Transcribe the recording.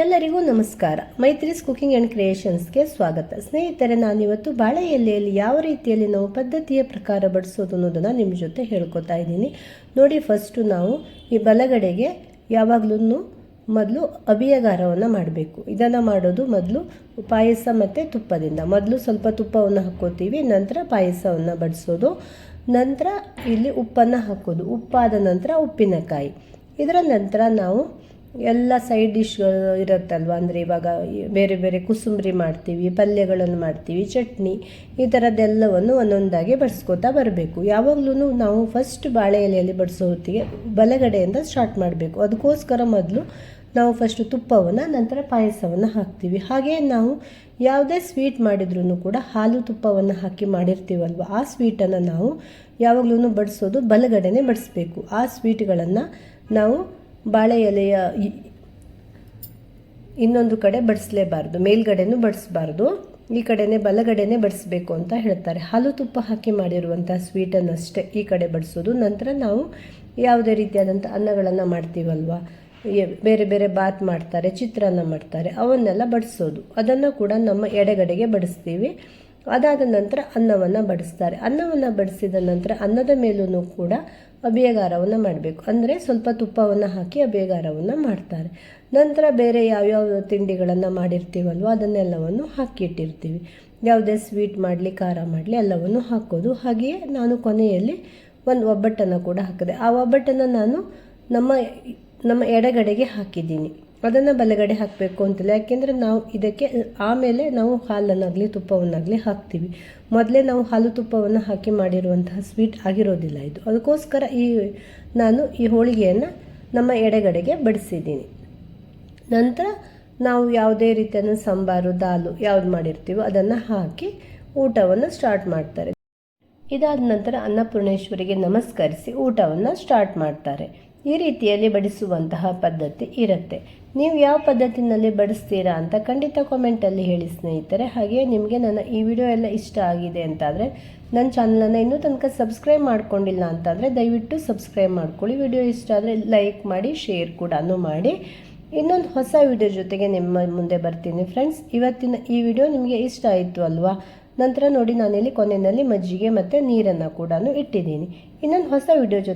ಎಲ್ಲರಿಗೂ ನಮಸ್ಕಾರ. ಮೈತ್ರಿಸ್ cooking and ಕ್ರಿಯೇಷನ್ಸ್ಗೆ ಸ್ವಾಗತ. ಸ್ನೇಹಿತರೆ, ನಾನಿವತ್ತು ಬಾಳೆ ಎಲೆಯಲ್ಲಿ ಯಾವ ರೀತಿಯಲ್ಲಿ ನಾವು ಪದ್ಧತಿಯ ಪ್ರಕಾರ ಬಡಿಸೋದು ಅನ್ನೋದನ್ನು ನಿಮ್ಮ ಜೊತೆ ಹೇಳ್ಕೊತಾ ಇದ್ದೀನಿ. ನೋಡಿ ಫಸ್ಟು ನಾವು ಈ ಬಲಗಡೆಗೆ ಯಾವಾಗಲೂ ಮೊದಲು ಅಭಿಯಗಾರವನ್ನು ಮಾಡಬೇಕು. ಇದನ್ನು ಮಾಡೋದು ಮೊದಲು ಪಾಯಸ ಮತ್ತು ತುಪ್ಪದಿಂದ. ಮೊದಲು ಸ್ವಲ್ಪ ತುಪ್ಪವನ್ನು ಹಾಕ್ಕೋತೀವಿ, ನಂತರ ಪಾಯಸವನ್ನು ಬಡಿಸೋದು. ನಂತರ ಇಲ್ಲಿ ಉಪ್ಪನ್ನು ಹಾಕೋದು. ಉಪ್ಪಾದ ನಂತರ ಉಪ್ಪಿನಕಾಯಿ. ಇದರ ನಂತರ ನಾವು ಎಲ್ಲ ಸೈಡ್ ಡಿಶ್ಗಳು ಇರುತ್ತಲ್ವ? ಅಂದರೆ ಇವಾಗ ಬೇರೆ ಬೇರೆ ಕುಸುಂಬರಿ ಮಾಡ್ತೀವಿ, ಪಲ್ಯಗಳನ್ನು ಮಾಡ್ತೀವಿ, ಚಟ್ನಿ, ಈ ಥರದ್ದೆಲ್ಲವನ್ನು ಒಂದೊಂದಾಗಿ ಬಡಿಸ್ಕೋತಾ ಬರಬೇಕು. ಯಾವಾಗಲೂ ನಾವು ಫಸ್ಟ್ ಬಾಳೆ ಎಲೆಯಲ್ಲಿ ಬಡಿಸೋ ಹೊತ್ತಿಗೆ ಬಲಗಡೆಯಿಂದ ಸ್ಟಾರ್ಟ್ ಮಾಡಬೇಕು. ಅದಕ್ಕೋಸ್ಕರ ಮೊದಲು ನಾವು ಫಸ್ಟು ತುಪ್ಪವನ್ನು, ನಂತರ ಪಾಯಸವನ್ನು ಹಾಕ್ತೀವಿ. ಹಾಗೆ ನಾವು ಯಾವುದೇ ಸ್ವೀಟ್ ಮಾಡಿದ್ರೂ ಕೂಡ ಹಾಲು ತುಪ್ಪವನ್ನು ಹಾಕಿ ಮಾಡಿರ್ತೀವಲ್ವ? ಆ ಸ್ವೀಟನ್ನು ನಾವು ಯಾವಾಗಲೂ ಬಡಿಸೋದು ಬಲಗಡೆನೇ ಬಡಿಸ್ಬೇಕು. ಆ ಸ್ವೀಟ್ಗಳನ್ನು ನಾವು ಬಾಳೆ ಎಲೆಯ ಇನ್ನೊಂದು ಕಡೆ ಬಡಿಸಲೇಬಾರ್ದು, ಮೇಲ್ಗಡೆನೂ ಬಡಿಸ್ಬಾರ್ದು, ಈ ಕಡೆನೇ ಬಲಗಡೆನೇ ಬಡಿಸ್ಬೇಕು ಅಂತ ಹೇಳ್ತಾರೆ. ಹಾಲು ತುಪ್ಪ ಹಾಕಿ ಮಾಡಿರುವಂಥ ಸ್ವೀಟನ್ನು ಅಷ್ಟೇ ಈ ಕಡೆ ಬಡಿಸೋದು. ನಂತರ ನಾವು ಯಾವುದೇ ರೀತಿಯಾದಂಥ ಅನ್ನಗಳನ್ನು ಮಾಡ್ತೀವಲ್ವ? ಬೇರೆ ಬೇರೆ ಬಾತ್ ಮಾಡ್ತಾರೆ, ಚಿತ್ರಾನ್ನ ಮಾಡ್ತಾರೆ, ಅವನ್ನೆಲ್ಲ ಬಡಿಸೋದು. ಅದನ್ನು ಕೂಡ ನಮ್ಮ ಎಡೆಗಡೆಗೆ ಬಡಿಸ್ತೀವಿ. ಅದಾದ ನಂತರ ಅನ್ನವನ್ನು ಬಡಿಸ್ತಾರೆ. ಅನ್ನವನ್ನು ಬಡಿಸಿದ ನಂತರ ಅನ್ನದ ಮೇಲೂ ಕೂಡ ಅಭಿಯಗಾರವನ್ನು ಮಾಡಬೇಕು. ಅಂದರೆ ಸ್ವಲ್ಪ ತುಪ್ಪವನ್ನು ಹಾಕಿ ಅಭಿಯಗಾರವನ್ನು ಮಾಡ್ತಾರೆ. ನಂತರ ಬೇರೆ ಯಾವ್ಯಾವ ತಿಂಡಿಗಳನ್ನು ಮಾಡಿರ್ತೀವಲ್ವ, ಅದನ್ನೆಲ್ಲವನ್ನು ಹಾಕಿಟ್ಟಿರ್ತೀವಿ. ಯಾವುದೇ ಸ್ವೀಟ್ ಮಾಡಲಿ, ಖಾರ ಮಾಡಲಿ, ಎಲ್ಲವನ್ನು ಹಾಕೋದು. ಹಾಗೆಯೇ ನಾನು ಕೊನೆಯಲ್ಲಿ ಒಂದು ಒಬ್ಬಟ್ಟನ್ನು ಕೂಡ ಹಾಕಿದೆ, ಆ ಒಬ್ಬಟ್ಟನ್ನು ನಾನು ನಮ್ಮ ನಮ್ಮ ಎಡಗಡೆಗೆ ಹಾಕಿದ್ದೀನಿ. ಅದನ್ನು ಬಲಗಡೆ ಹಾಕಬೇಕು ಅಂತಿಲ್ಲ ಯಾಕೆಂದರೆ ನಾವು ಇದಕ್ಕೆ, ಆಮೇಲೆ ನಾವು ಹಾಲನ್ನಾಗಲಿ, ತುಪ್ಪವನ್ನಾಗಲಿ ಹಾಕ್ತೀವಿ. ಮೊದಲೇ ನಾವು ಹಾಲು ತುಪ್ಪವನ್ನು ಹಾಕಿ ಮಾಡಿರುವಂತಹ ಸ್ವೀಟ್ ಆಗಿರೋದಿಲ್ಲ ಇದು. ಅದಕ್ಕೋಸ್ಕರ ಈ, ನಾನು ಈ ಹೋಳಿಗೆಯನ್ನು ನಮ್ಮ ಎಡೆಗಡೆಗೆ ಬಡಿಸಿದ್ದೀನಿ. ನಂತರ ನಾವು ಯಾವುದೇ ರೀತಿಯ ಸಾಂಬಾರು, ದಾಲು ಯಾವ್ದು ಮಾಡಿರ್ತೀವೋ ಅದನ್ನು ಹಾಕಿ ಊಟವನ್ನು ಸ್ಟಾರ್ಟ್ ಮಾಡ್ತಾರೆ. ಇದಾದ ನಂತರ ಅನ್ನಪೂರ್ಣೇಶ್ವರಿಗೆ ನಮಸ್ಕರಿಸಿ ಊಟವನ್ನು ಸ್ಟಾರ್ಟ್ ಮಾಡ್ತಾರೆ. ಈ ರೀತಿಯಲ್ಲಿ ಬಡಿಸುವಂತಹ ಪದ್ಧತಿ ಇರುತ್ತೆ. ನೀವು ಯಾವ ಪದ್ಧತಿನಲ್ಲಿ ಬಡಿಸ್ತೀರಾ ಅಂತ ಖಂಡಿತ ಕಾಮೆಂಟಲ್ಲಿ ಹೇಳಿ ಸ್ನೇಹಿತರೆ. ಹಾಗೆ ನಿಮಗೆ ನನ್ನ ಈ ವಿಡಿಯೋ ಎಲ್ಲ ಇಷ್ಟ ಆಗಿದೆ ಅಂತಾದರೆ, ನನ್ನ ಚಾನಲನ್ನು ಇನ್ನೂ ತನಕ ಸಬ್ಸ್ಕ್ರೈಬ್ ಮಾಡ್ಕೊಂಡಿಲ್ಲ ಅಂತಾದರೆ, ದಯವಿಟ್ಟು ಸಬ್ಸ್ಕ್ರೈಬ್ ಮಾಡ್ಕೊಳ್ಳಿ. ವಿಡಿಯೋ ಇಷ್ಟ ಆದರೆ ಲೈಕ್ ಮಾಡಿ ಶೇರ್ ಕೂಡ ಮಾಡಿ. ಇನ್ನೊಂದು ಹೊಸ ವಿಡಿಯೋ ಜೊತೆಗೆ ನಿಮ್ಮ ಮುಂದೆ ಬರ್ತೀನಿ ಫ್ರೆಂಡ್ಸ್ ಇವತ್ತಿನ ಈ ವಿಡಿಯೋ ನಿಮಗೆ ಇಷ್ಟ ಆಯಿತು ಅಲ್ವಾ? ನಂತರ ನೋಡಿ ನಾನಿಲ್ಲಿ ಕೊನೆಯಲ್ಲಿ ಮಜ್ಜಿಗೆ ಮತ್ತು ನೀರನ್ನು ಕೂಡ ಇಟ್ಟಿದ್ದೀನಿ. ಇನ್ನೊಂದು ಹೊಸ ವಿಡಿಯೋ ಜೊತೆ